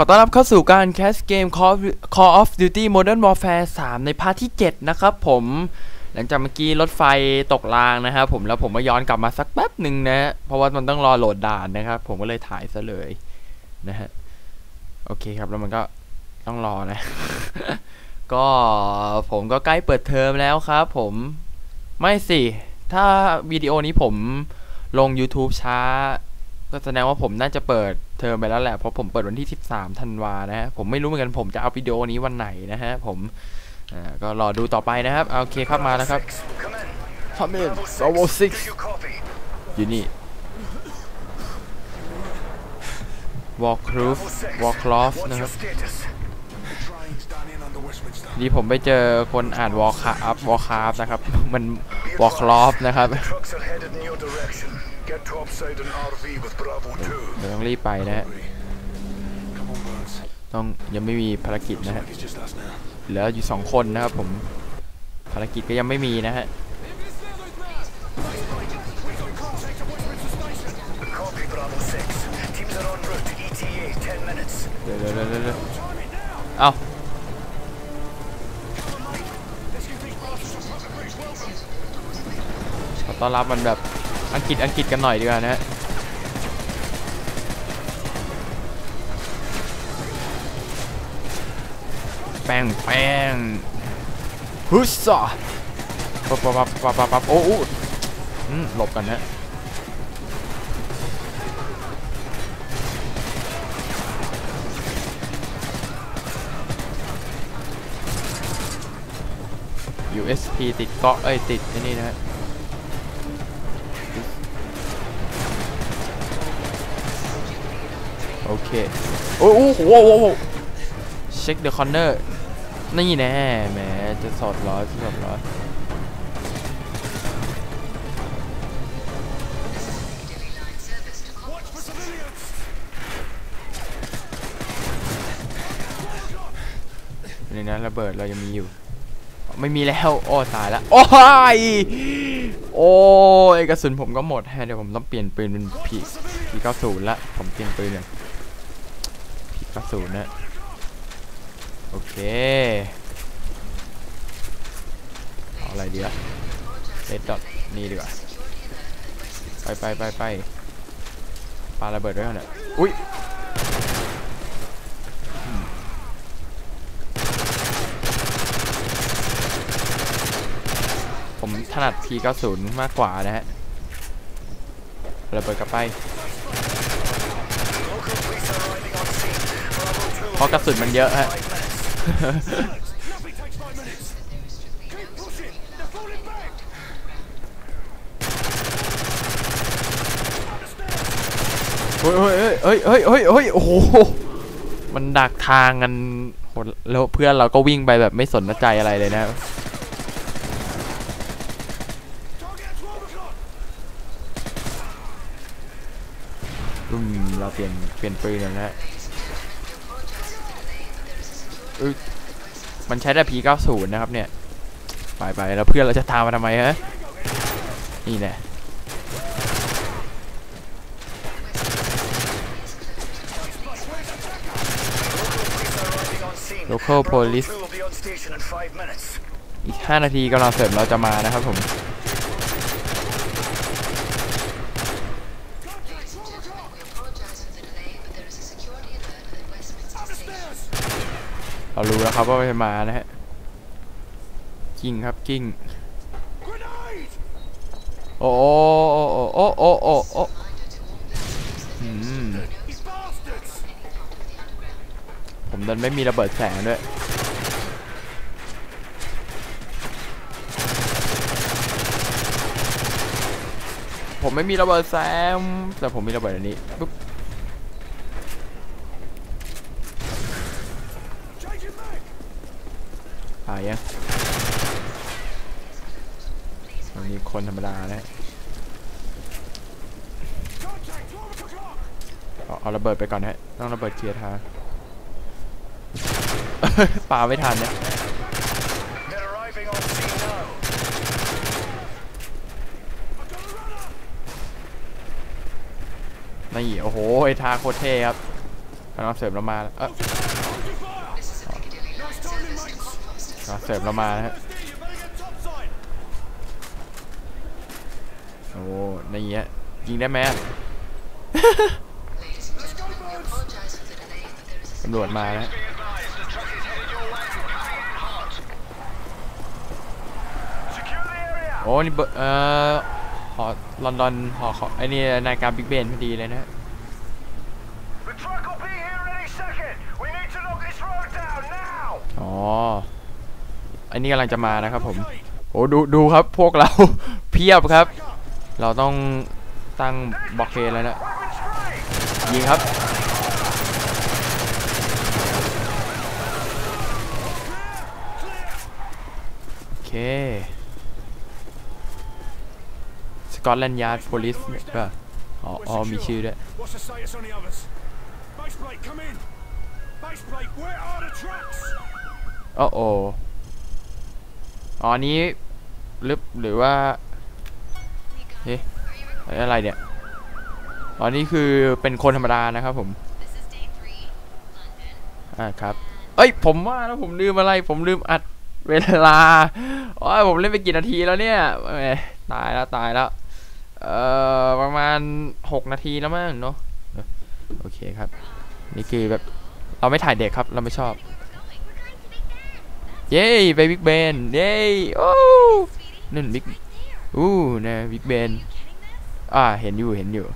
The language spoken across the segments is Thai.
ขอต้อนรับเข้าสู่การแคสเกม Call of- Call of Duty Modern Warfare 3 ในพาร์ทที่ 7 นะครับผม หลังจากเมื่อกี้รถไฟตกรางนะครับผมแล้วผมก็ย้อนกลับมาสักแป๊บหนึ่งนะฮะเพราะว่ามันต้องรอโหลดด่านนะครับ ผมก็เลยถ่ายซะเลยนะฮะ โอเคครับแล้วมันก็ต้องรอนะ ก็ผมก็ใกล้เปิดเทอมแล้วครับผมไม่สิ ถ้าวิดีโอนี้ผมลง YouTube ช้า ก็แสดงว่าผมน่าจะเปิดเทอมไปแล้วแหละเพราะผมเปิดวันที่ 13ธันวานะฮะผมไม่รู้เหมือนกันผมจะเอาวิดีโอนี้วันไหนนะฮะผมอ่าก็รอดูต่อไปนะครับเอาโอเคครับมาแล้วครับ Come in. Come in Bravo Bravo 6. 6 Do you copy? อยู่นี่ Warcraft Bravo 6. Warcraft What's นะค your รับ status? Trains down in under Westminster. นี่ผมไปเจอคนอ่าน Warcraft Warcraft นะครับ มัน Warcraft นะครับ The trucks are headed in your direction. Get topside an RV with Bravo 2. เดี๋ยวต้องรีบไปนะฮะ Come on, Burns. ต้องยังไม่มีภารกิจนะฮะ It's just us now. เหลืออยู่สองคนนะครับผมภารกิจก็ยังไม่มีนะฮะ Copy Bravo 6. Teams are en route to ETA. 10 minutes. เดี๋ยวเดี๋ยวเดี๋ยวเดี๋ยวเอ้าขอต้อนรับมันแบบ อังกฤษอังกฤษกันหน่อยดีกว่านะฮะแป้งแป้งฮึสซ่าปั๊บปั๊บปั๊บปั๊บปั๊บปั๊บโอ้โอ้อืมหลบกันนะ USP ติดเกาะเอ้ยติดไอ้นี่นะฮะ เค โอ้โหโว้โหเช็คเดอะคอนเนอร์ นี่แน่แหมจะสอดร้อยจะสอดร้อยนี่นะระเบิดเรายังมีอยู่ ไม่มีแล้ว โอ้ตายแล้ว โอ้ยโอ้ยกระสุนผมก็หมดฮะเดี๋ยวผมต้องเปลี่ยนปืนเป็นพีพีเก้าศูนย์ละ ผมเปลี่ยนปืนเลยพีเก้าศูนย์นะ โอเค เอาอะไรดีละเลดดอทนี่ดีกว่า ไปไปไปไปปาระเบิดด้วยกันเนี่ยอุ้ยผมถนัด P90 มากกว่านะฮะระเบิดกลับไป เพราะกระสุนมันเยอะฮะเฮ้ยเฮ้ยเฮ้ยเฮ้ยเฮ้ยเฮ้ยโอ้โห มันดักทางกันโหแล้วเพื่อนเราก็วิ่งไปแบบไม่สนใจอะไรเลยนะอืมเราเปลี่ยนเปลี่ยนปืนแล้วนะ ฮะเอ้ยมันใช้แต่ P90 นะครับเนี่ยไปไปแล้วเพื่อนเราจะตามมาทำไมฮะนี่แน่ Local police Local police อีก 5 นาทีกำลังเสริมเราจะมานะครับผม เรารู้แล้วครับว่าจะมานะฮะกิ้งครับกิ้งโอ้โอ้โอ้โอ้โอ้โอ้อืมผมดันไม่มีระเบิดแสงด้วยผมไม่มีระเบิดแสงแต่ผมมีระเบิดอันนี้ปุ๊บ ตายยังอันนี้คนธรรมดานะเอาเอาระเบิดไปก่อนฮะ ต้องระเบิดเคลียร์ทางปาไม่ทันเนะ They're arriving on scene now. นี่โอ้โหไอ้ทาโคตรเท่ครับพนักเสริมเรามาแล้ว กงานเสริมเรามานะฮะ You better get topside. โอ้ในเงี้ยยิงได้ไหมอะ Let's go, birds. ตำรวจมาแล้ว Secure the area. โอ้นี่เบอร์เอ่อหอลอนดอนหอของไอ้นี่นายการบิ๊กเบนพอดีเลยนะ The truck will be here any second. We need to knock this road down now. อ๋อ ไอ้นี่กำลังจะมานะครับผมโอ้ดูดูครับพวกเรา เพียบครับ เราต้องตั้งบล็อกเคแล้วนะยิงครับ โอเคสกอตแลนด์ยาร์ดโพลิสก็อ๋ออ๋อ มีชื่อด้วยโอ้โอ อ๋ออันนี้หรือหรือว่าเฮ้ยอะไรเนี่ยอ๋อนี่คือเป็นคนธรรมดานะครับผมอ่าครับ เอ้ย ผมว่าแล้วผมลืมอะไร ผมลืมอัดเวลาอ้ยผมเล่นไปกี่นาทีแล้วเนี่ยตายแล้วตายแล้ว เอ่อ ประมาณ6นาทีแล้วมั้งเนาะ โอเคครับ นี่คือแบบ เราไม่ถ่ายเด็กครับ เราไม่ชอบ เย้ไปบิ๊กเบนเย้โอ้นั่นบิ๊กอู้นะบิ๊กเบนอ่าเห็นอยู่เห็นอยู่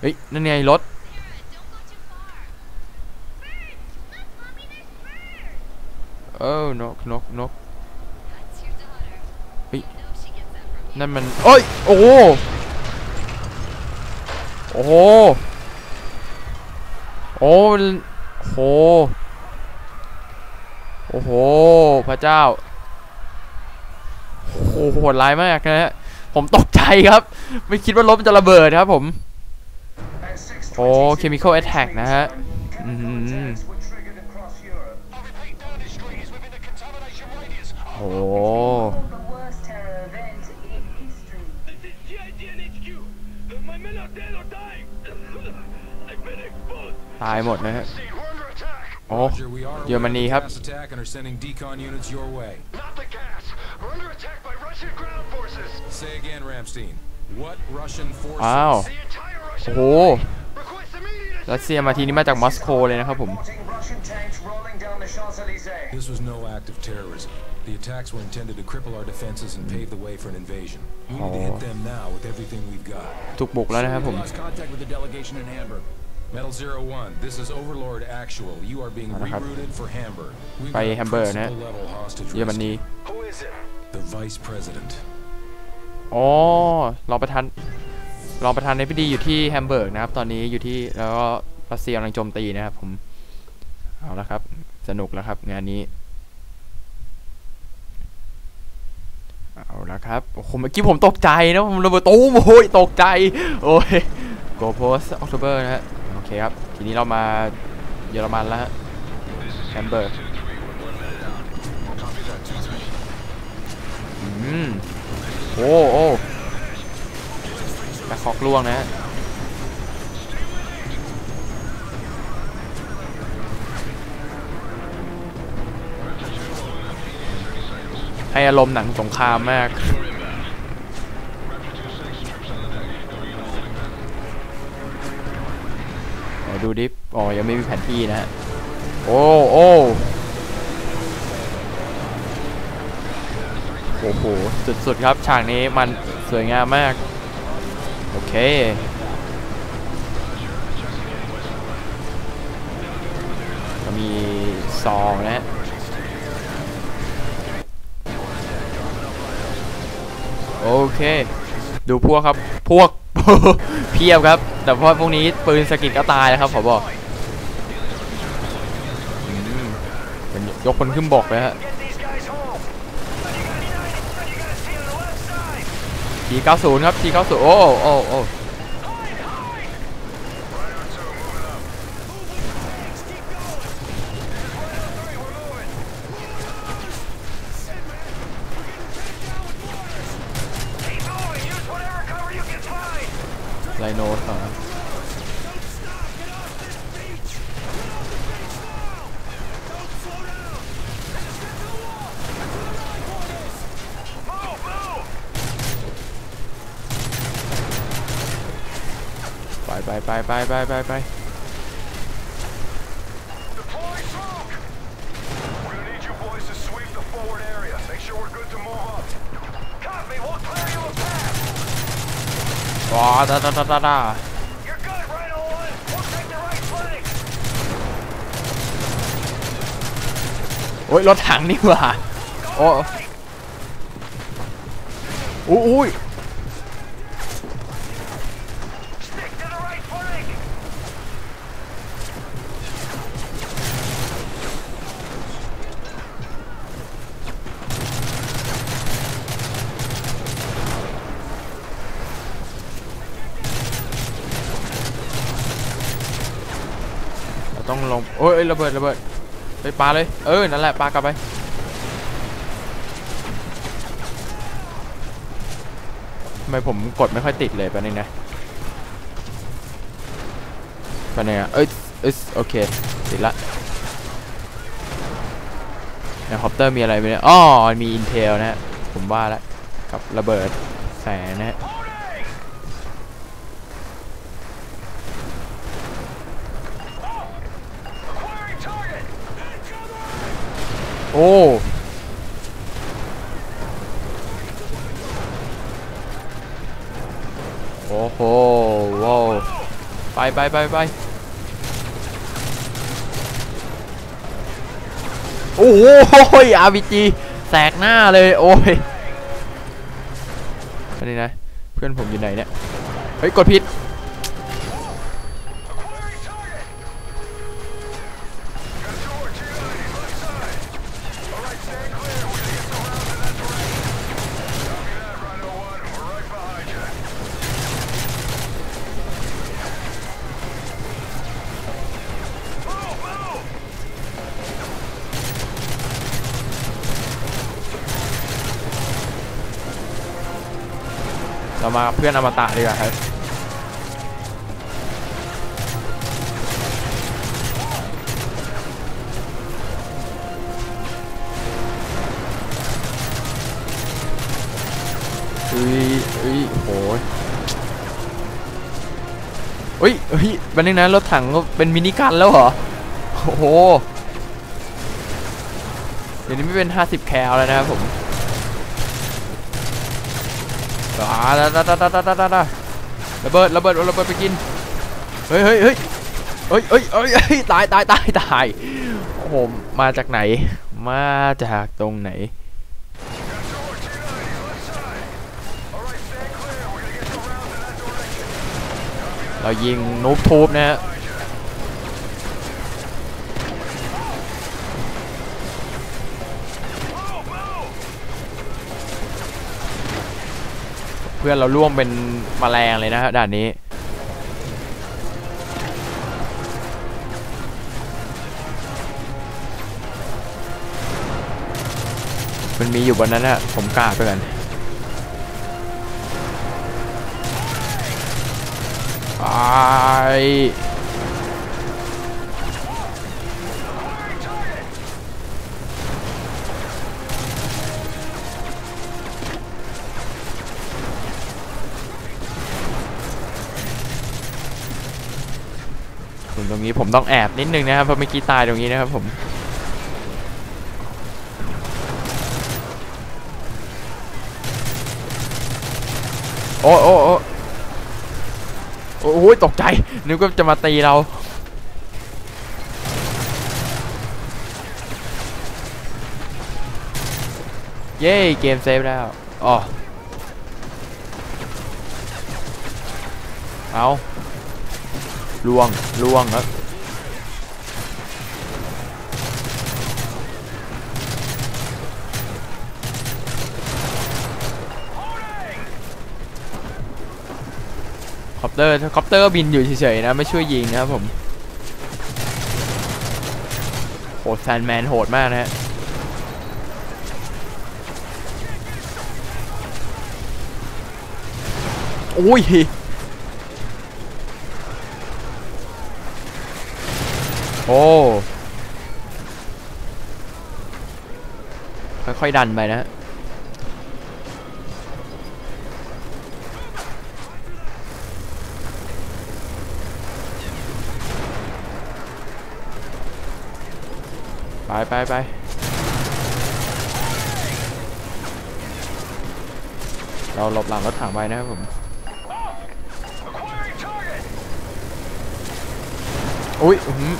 เฮ้ยนั่นไงรถเออนกนกนก Hey. นั่นมันเอ้ยโอ้โหโอ้ โอ้โห โอ้โห พระเจ้า โอ้โหโหดร้ายมากนะฮะ ผมตกใจครับ ไม่คิดว่ารถมันจะระเบิดครับผม โอ้ chemical attack นะฮะอืมโอ้ ตายหมดนะฮะ See, we're under attack. โอ้ Roger, we are เยอรมนีครับ gas attack and are sending decon units your way. Not the gas. We're under attack by Russian ground forces. Say again, Ramstein. What Russian forces? อ้าว The entire Russian โอ้โห army. Request immediate รัสเซียมาทีนี้มาจากมอสโกเลยนะครับผม Russian tanks rolling down the Champs-Elysees. This was no act of terrorism. The attacks were intended to cripple our defenses and pave the way for an invasion. We need to hit Oh. them now with everything we've got. ถูกบุกแล้วนะครับผม Lost contact with the delegation in Hamburg. Metal Zero One, this is Overlord Actual. You are being เอาละครับ rerouted for Hamburg. We've ไป got a แฮมเบอร์นะฮะ principal level hostage เยอรมนี rescue. Who is it? The Vice President. อ๋อรองประธานรองประธานในพิธีอยู่ที่แฮมเบิร์กนะครับ ตอนนี้อยู่ที่แล้วก็รัสเซียกำลังโจมตีนะครับผม เอาละครับ สนุกแล้วครับ งานนี้ เอาละครับโอ้โหเมื่อกี้ผมตกใจนะผมระเบิดตู้มโอ้ยตกใจ โอ้ยโกโพสออกโทเบอร์นะฮะโอ เคครับ ทีนี้เรามาเยอรมันแล้วฮะแฮมเบิร์อืมโอ้โอ้แต่คอกล่วงนะฮะให้อารมณ์หนังสงครามมาก ดูดิอ๋อยังไม่มีแผนที่นะฮะโอ้โอ้โอ้โหสุดๆครับฉากนี้มันสวยงามมาก โอเคก็มีซองนะฮะโอเค ดูพวกครับ พวก เพียบครับ แต่พอพวกนี้ปืนสกิลก็ตายแล้วครับขอบอกเป็นยกคนขึ้นบอกเลยฮะทีเก้าศูนย์ครับทีเก้าศูนย์โอ้โอ้โอ้ Bye, bye, bye, bye, bye, bye, bye. Oh, da da da da da. You're good, right on. We'll take the right flank. โอ้ยรถถังนี่หว่าโอ้โอ้ย ลงโอ้ยระเบิดระเบิดไปปาเลย เออ นั่นแหละปากลับไป ทำไมผมกดไม่ค่อยติดเลยแป๊บนึงนะแป๊บนึงอะเอ้ยเอ้ยโอเค ติดละในคอปเตอร์มีอะไรไหมเนี่ยอ๋อมีอินเทลนะฮะ ผมว่าแล้วกับระเบิดแสงนะฮะ โอ้โอ้โหว้าวไปไปไปไปโอ้โหอาร์พีจีแสกหน้าเลยโอ้ยอันนี้นะ เพื่อนผมอยู่ไหนเนี่ย เฮ้ย กดผิด เรามาเพื่อนอมตะดีกว่าครับอุ้ยอุ้ยโหยอุ้ยอุ้ยวันนี้นะรถถังก็เป็นมินิกันแล้วเหรอ โอ้โห เดี๋ยวนี้ไม่เป็น 50 แคลแล้วนะครับผม หาแล้วระเบิดระเบิดระเบิดไปกิน เฮ้ยเฮ้ยเฮ้ยเฮ้ยเฮ้ยเฮ้ยตายตายตายตายโอ้โหมาจากไหน มาจากตรงไหนเรายิงนุบทูบนะฮะ เพื่อนเราร่วมเป็นแมลงเลยนะฮะด่านนี้ มันมีอยู่บนนั้นนะผมกล้าไปกันไป ถึงตรงนี้ผมต้องแอบนิดนึงนะครับเพราะเมื่อกี้ตายตรงนี้นะครับผมโอ้โอ้โอ้โอ้โหตกใจนึกว่าจะมาตีเราเย้เกมเซฟแล้วอ๋อเอา ล่วงล่วงครับคอปเตอร์คอปเตอร์ก็บินอยู่เฉยๆนะไม่ช่วยยิงนะครับผมโหดแซนแมนโหดมากนะฮะโอ้ย โอ้ค่อยๆดันไปนะไปไปไปเราหลบหลังรถถังไปนะครับผม อุ้ยอื้อหือ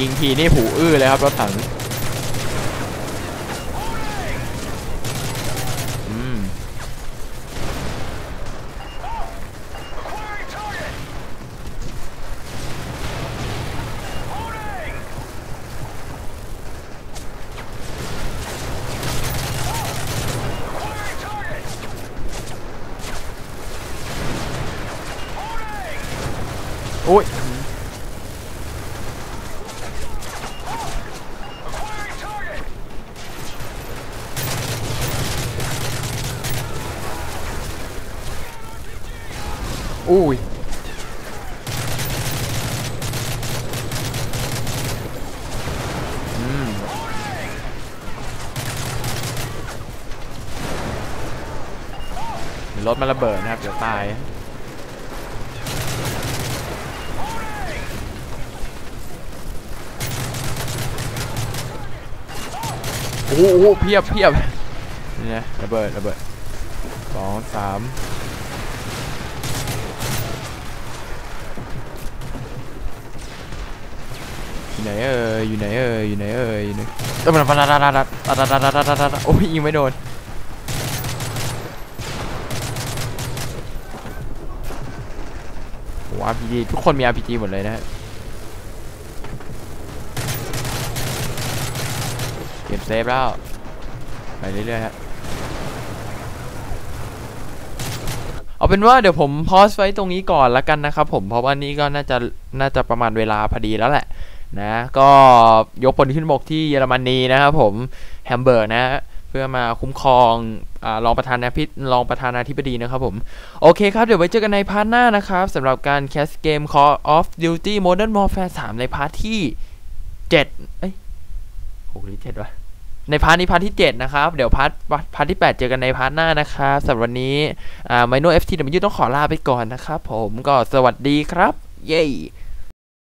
ยิงทีนี่ผูอื้อเลยครับรถถัง อุ้ยอืมรถมันระเบิดนะครับ เดี๋ยวตายโอ้โหโอ้โหเพียบเพียบนี่นะระเบิด ระเบิดสองสาม อยู่ไหนเอ่ยอยู่ไหนเอ่ยอยู่ไหนเอ่ยอยู่ไหนเอ้ยมันมัดัดดัดดัดดัดดัดดัดดัดดัดดัดโอ้ยยิงไม่โดนโอ้ RPG ทุกคนมี RPG หมดเลยนะฮะเก็บเซฟแล้วไปเรื่อยๆฮะเอาเป็นว่าเดี๋ยวผมพอสไว้ตรงนี้ก่อนละกันนะครับผมเพราะว่านี้ก็น่าจะน่าจะประมาณเวลาพอดีแล้วแหละ นะก็ยกพลขึ้นบกที่เยอรมนีนะครับผมแฮมเบิร์กนะเพื่อมาคุ้มครองอรองประธานาธิบรองประธานาธิบดีนะครับผมโอเคครับ เดี๋ยวไว้เจอกันในพาร์ทหน้านะครับสำหรับการแคสเกม Call of Duty Modern Warfare 3 ในพาร์ทที่ 7 เอ้ยหกหรือเจ็ดวะในพาร์ทนี้พาร์ทที่ 7 นะครับ เดี๋ยวพาร์ทพาร์ทที่ 8 เจอกันในพาร์ทหน้านะครับสำหรับวันนี้ไมโนเอฟทีเดต้องขอลาไปก่อนนะครับผมก็สวัสดีครับ เย้